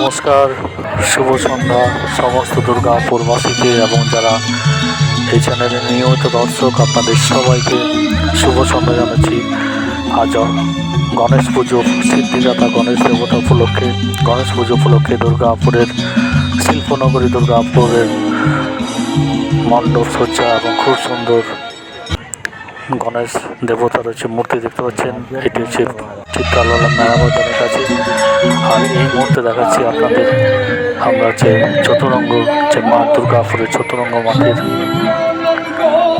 নমস্কার, শুভ সন্ধ্যা, সমস্ত দুর্গাপুরবাসীকে এবং যারা এই চ্যানেলের নিয়মিত দর্শক, আপনাদের সবাইকে শুভ সন্ধ্যা জানাচ্ছি। আজ গণেশ পুজো, সিদ্ধিদাতা গণেশ দেবতা উপলক্ষে, গণেশ পুজো উপলক্ষে দুর্গাপুরের শিল্পনগরী দুর্গাপুরের মণ্ডপ সজ্জা এবং খুব সুন্দর গণেশ দেবতার হচ্ছে মূর্তি দেখতে পাচ্ছেন, এটি হচ্ছে চিত্রালয় মেলাবাজারের কাছে। আর এই মুহূর্তে দেখাচ্ছি আপনাদের, আমরা যে চতুরঙ্গ, যে মা দুর্গাপুরের চতুরঙ্গ মাঠের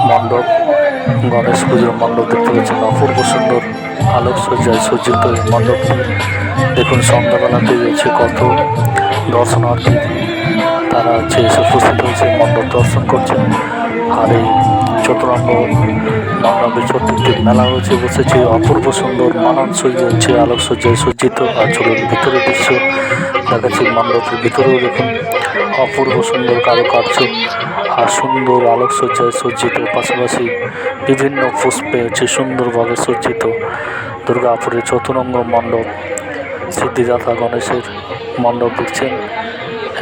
মণ্ডপ, গণেশ পুজোর মণ্ডপ দেখতে পাচ্ছেন। অপূর্ব সুন্দর আলোক সজ্জায় সজ্জিত এই মণ্ডপটি দেখুন, সন্ধ্যাবেলাতে হচ্ছে কত দর্শনার্থী তারা হচ্ছে এসে উপস্থিত হয়েছে, মণ্ডপ দর্শন করছেন। আর এই চতুরঙ্গ মণ্ডপে ছোট্ট মেলা হয়েছে, বসেছে। অপূর্ব সুন্দর, মানানসই হচ্ছে আলোকসজ্জায় সজ্জিত আর চলুন ভিতরে দৃশ্য দেখাচ্ছি মণ্ডপের ভিতরেও দেখুন। অপূর্ব সুন্দর কারুকার্য আর সুন্দর আলোকসজ্জায় সজ্জিত, পাশাপাশি বিভিন্ন পুষ্পে হচ্ছে সুন্দরভাবে সজ্জিত দুর্গাপুরের চতুরঙ্গ মণ্ডপ। সিদ্ধিদাতা গণেশের মণ্ডপ দেখছেন।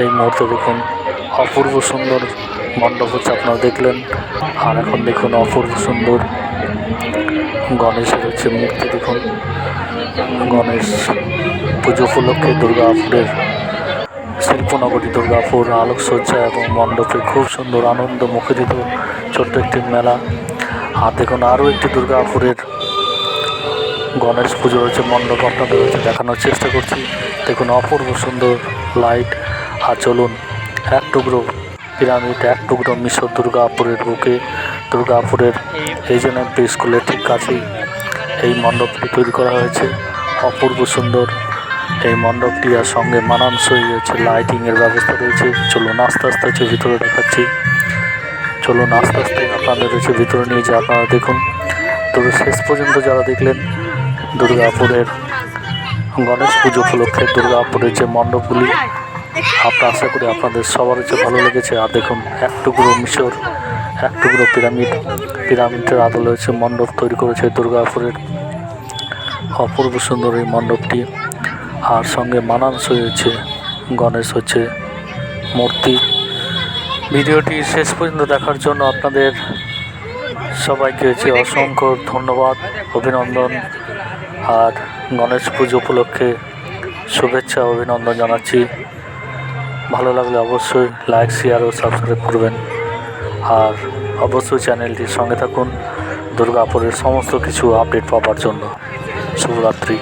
এই মুহূর্তে দেখুন অপূর্ব সুন্দর মণ্ডপ হচ্ছে, আপনারা দেখলেন। আর এখন দেখুন, অপূর্ব সুন্দর গণেশের হচ্ছে মূর্তি, দেখুন। গণেশ পুজো উপলক্ষে দুর্গাপুরের শিল্পনগরী, দুর্গাপুর আলোকসজ্জা এবং মণ্ডপে খুব সুন্দর আনন্দ মুখরিত ছোট্ট একটি মেলা। আর দেখুন, আরও একটি দুর্গাপুরের গণেশ পুজোর হচ্ছে মণ্ডপ আপনাদের হচ্ছে দেখানোর চেষ্টা করছি। দেখুন, অপূর্ব সুন্দর লাইট। আর চলুন, এক টুকরো পিরামিড, এক টুকরো মিশর দুর্গাপুরের বুকে, দুর্গাপুরের এই জন্য স্কুলের ঠিক কাছেই এই মণ্ডপটি তৈরি করা হয়েছে। অপূর্ব সুন্দর এই মণ্ডপটি আর সঙ্গে মানানসই হচ্ছে লাইটিংয়ের ব্যবস্থা রয়েছে। চলুন আস্তে আস্তে হচ্ছে ভিতরে দেখাচ্ছি। চলুন আস্তে আস্তে আপনাদের হচ্ছে ভিতরে নিয়ে যে আপনারা দেখুন। তবে শেষ পর্যন্ত যারা দেখলেন দুর্গাপুরের গণেশ পুজো উপলক্ষে দুর্গাপুরের যে মণ্ডপগুলি আপনার আশা করি আপনাদের সবার হচ্ছে ভালো লেগেছে, আর দেখুন, এক টুকরো মিশর, এক টুকরো পিরামিড, পিরামিডের আদলে হচ্ছে মণ্ডপ তৈরি করেছে দুর্গাপুরের অপূর্ব সুন্দর এই মণ্ডপটি। আর সঙ্গে মানানসই হচ্ছে গণেশ হচ্ছে মূর্তি। ভিডিওটি শেষ পর্যন্ত দেখার জন্য আপনাদের সবাইকে হচ্ছে অসংখ্য ধন্যবাদ, অভিনন্দন, আর গণেশ পুজো উপলক্ষে শুভেচ্ছা, অভিনন্দন জানাচ্ছি। ভালো লাগলে অবশ্যই লাইক শেয়ার ও সাবস্ক্রাইব করবেন। আর অবশ্যই চ্যানেলটির সঙ্গে থাকুন, দুর্গাপুরের সমস্ত কিছু আপডেট পাওয়ার জন্য। শুভরাত্রি।